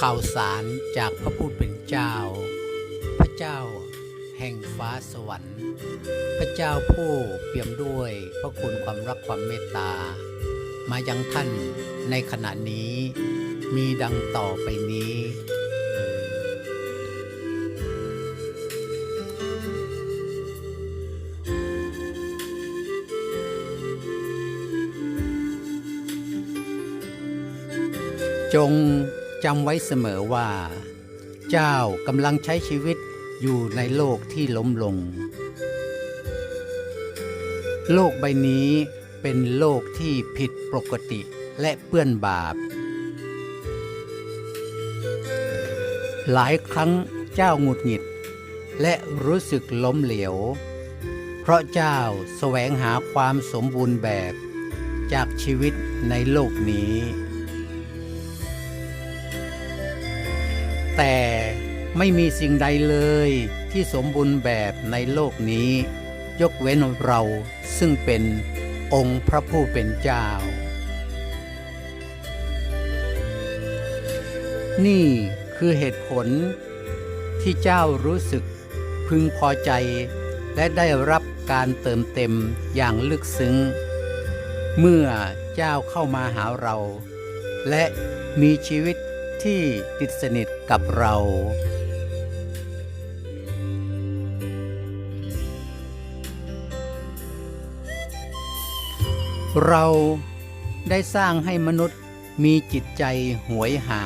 ข่าวสารจากพระผู้เป็นเจ้า พระเจ้าแห่งฟ้าสวรรค์ พระเจ้าผู้เปี่ยมด้วยพระคุณความรักความเมตตา มายังท่านในขณะนี้มีดังต่อไปนี้ จง จำไว้เสมอว่า เจ้ากำลังใช้ชีวิตอยู่ในโลกที่ล้มลง โลกใบนี้เป็นโลกที่ผิดปกติและเปื้อนบาป หลายครั้งเจ้าหงุดหงิด และรู้สึกล้มเหลว เพราะเจ้าแสวงหาความสมบูรณ์แบบจากชีวิตในโลกนี้ แต่ไม่มีสิ่งใดเลยที่สมบูรณ์แบบในโลกนี้ ยกเว้นเราซึ่งเป็นองค์พระผู้เป็นเจ้า นี่คือเหตุผลที่เจ้ารู้สึกพึงพอใจ และได้รับการเติมเต็มอย่างลึกซึ้ง เมื่อเจ้าเข้ามาหาเรา และมีชีวิต ที่ติดสนิทกับเรา เราได้สร้างให้มนุษย์มีจิตใจหวยหา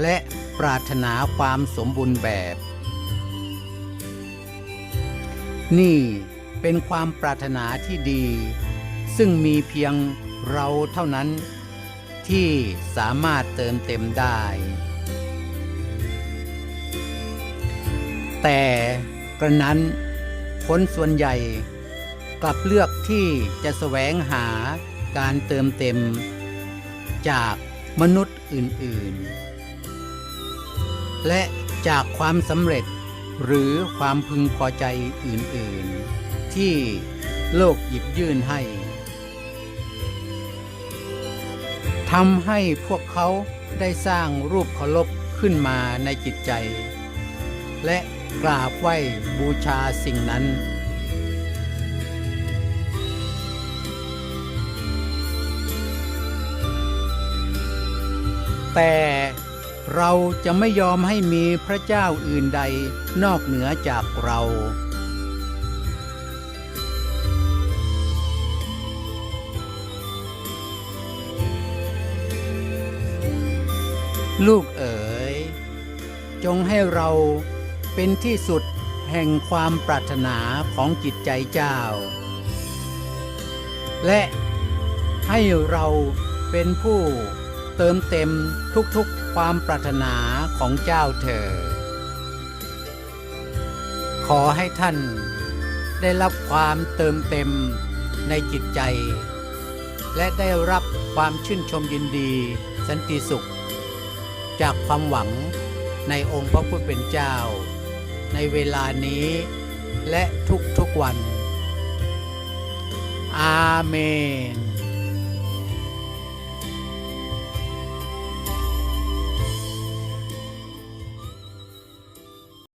และปรารถนาความสมบูรณ์แบบ นี่เป็นความปรารถนาที่ดี ซึ่งมีเพียงเราเท่านั้น ที่สามารถเติมเต็มได้ แต่กระนั้นคนส่วนใหญ่กลับเลือกที่จะแสวงหาการเติมเต็ม จากมนุษย์อื่นๆ และจากความสำเร็จหรือความพึงพอใจอื่นๆ ที่โลกหยิบยื่นให้ ทำให้พวกเขาได้สร้างรูปเคารพขึ้นมาในจิตใจ และกราบไหว้บูชาสิ่งนั้น แต่เราจะไม่ยอมให้มีพระเจ้าอื่นใดนอกเหนือจากเรา ลูกเอ๋ย จงให้เราเป็นที่สุดแห่งความปรารถนาของจิตใจเจ้า และให้เราเป็นผู้เติมเต็มทุกๆความปรารถนาของเจ้าเถิดขอให้ท่านได้รับความเติมเต็มในจิตใจ และได้รับความชื่นชมยินดี สันติสุข จากความหวังในองค์พระผู้เป็นเจ้า ในเวลานี้และทุกๆวัน อาเมน